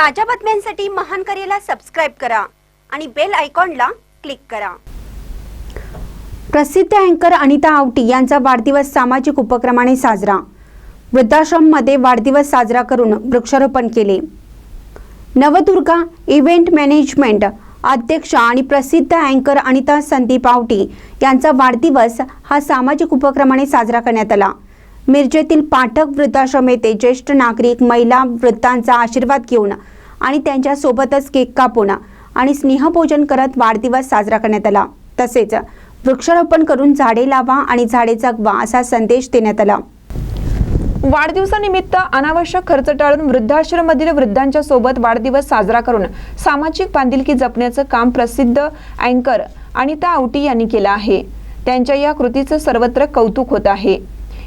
ताज्या बातम्यांसाठी महान करेला सबस्क्राईब करा आणि बेल आयकॉनला क्लिक करा. प्रसिद्ध अँकर अनिता आवटी यांचा वाढदिवस सामाजिक उपक्रमाने साजरा. वृद्धाश्रममध्ये वाढदिवस साजरा करून वृक्षारोपण केले. नवदुर्गा इव्हेंट मॅनेजमेंट अध्यक्ष आणि प्रसिद्ध अँकर अनिता संदीप आवटी यांचा वाढदिवस हा सामाजिक उपक्रमाने साजरा करण्यात आला. मिरजेतील पाठक वृद्धाश्रम येथे ज्येष्ठ नागरिक महिला वृद्धांचा आशीर्वाद घेऊन आणि त्यांच्यासोबतच केक कापून आणि स्नेहभोजन करत वाढदिवस साजरा करण्यात आला. तसेच वृक्षारोपण करून झाडे लावा आणि झाडे जगवा असा संदेश देण्यात आला. वाढदिवसानिमित्त अनावश्यक खर्च टाळून वृद्धाश्रममधील वृद्धांच्या सोबत वाढदिवस साजरा करून सामाजिक बांधिलकी जपण्याचं काम प्रसिद्ध अँकर अनिता आवटी यांनी केलं आहे. त्यांच्या या कृतीचं सर्वत्र कौतुक होत आहे.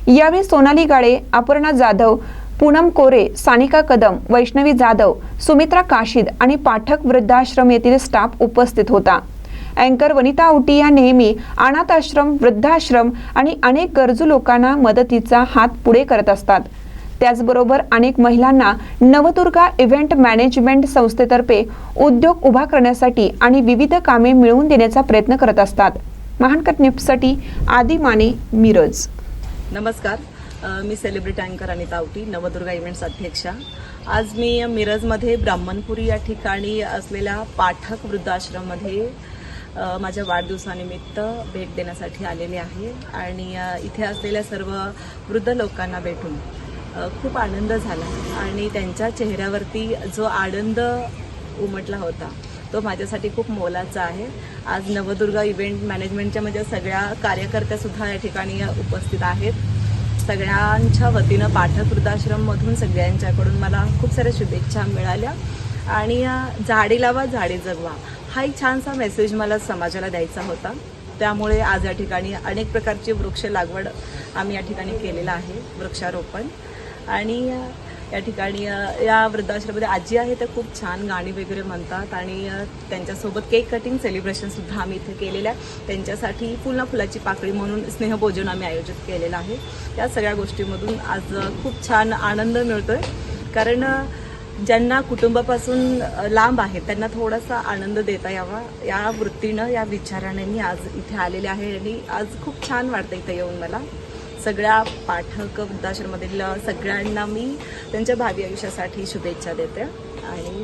यावेळी सोनाली गाळे अपर्णा जाधव पूनम कोरे सानिका कदम वैष्णवी जाधव सुमित्रा काशीद आणि पाठक वृद्धाश्रम येथील स्टाफ उपस्थित होता. अँकर वनिता उटी या नेहमी अनाथ आश्रम वृद्धाश्रम आणि अनेक गरजू लोकांना मदतीचा हात पुढे करत असतात. त्याचबरोबर अनेक महिलांना नवदुर्गा इव्हेंट मॅनेजमेंट संस्थेतर्फे उद्योग उभा करण्यासाठी आणि विविध कामे मिळवून देण्याचा प्रयत्न करत असतात. महानकट न्यूजसाठी आदी माने मिरज. नमस्कार. मी सेलिब्रिटी अँकर अनिता आवटी नवदुर्गा इव्हेंट्स अध्यक्षा. आज मी मिरजमध्ये ब्राह्मणपुरी या ठिकाणी असलेल्या पाठक वृद्धाश्रममध्ये माझ्या वाढदिवसानिमित्त भेट देण्यासाठी आलेले आहे आणि इथे असलेल्या सर्व वृद्ध लोकांना भेटून खूप आनंद झाला. आणि त्यांच्या चेहऱ्यावरती जो आनंद उमटला होता तो माझ्यासाठी खूप मोलाचा आहे. आज नवदुर्गा इव्हेंट मॅनेजमेंटच्या म्हणजे सगळ्या कार्यकर्त्यासुद्धा या ठिकाणी उपस्थित आहेत. सगळ्यांच्या वतीनं पाठक वृद्धाश्रममधून सगळ्यांच्याकडून मला खूप साऱ्या शुभेच्छा मिळाल्या. आणि झाडे लावा झाडे जगवा हा एक छानसा मेसेज मला समाजाला द्यायचा होता. त्यामुळे आज या ठिकाणी अनेक प्रकारची वृक्ष लागवड आम्ही या ठिकाणी केलेलं आहे वृक्षारोपण. आणि या ठिकाणी या वृद्धाश्रमामध्ये आजी आहे तर खूप छान गाणी वगैरे म्हणतात आणि त्यांच्यासोबत केक कटिंग सेलिब्रेशनसुद्धा आम्ही इथे केलेलं आहे. त्यांच्यासाठी फुला फुलाची पाकळी म्हणून स्नेहभोजन आम्ही आयोजित केलेलं आहे. या सगळ्या गोष्टीमधून आज खूप छान आनंद मिळतोय. कारण ज्यांना कुटुंबापासून लांब आहेत त्यांना थोडासा आनंद देता यावा. या वृत्तीनं या विचाराने मी आज इथे आलेले आहे आणि आज खूप छान वाटतं इथे येऊन मला. सगळ्या पाठक वृद्धाश्रममधील सगळ्यांना मी त्यांच्या भावी आयुष्यासाठी शुभेच्छा देते. आणि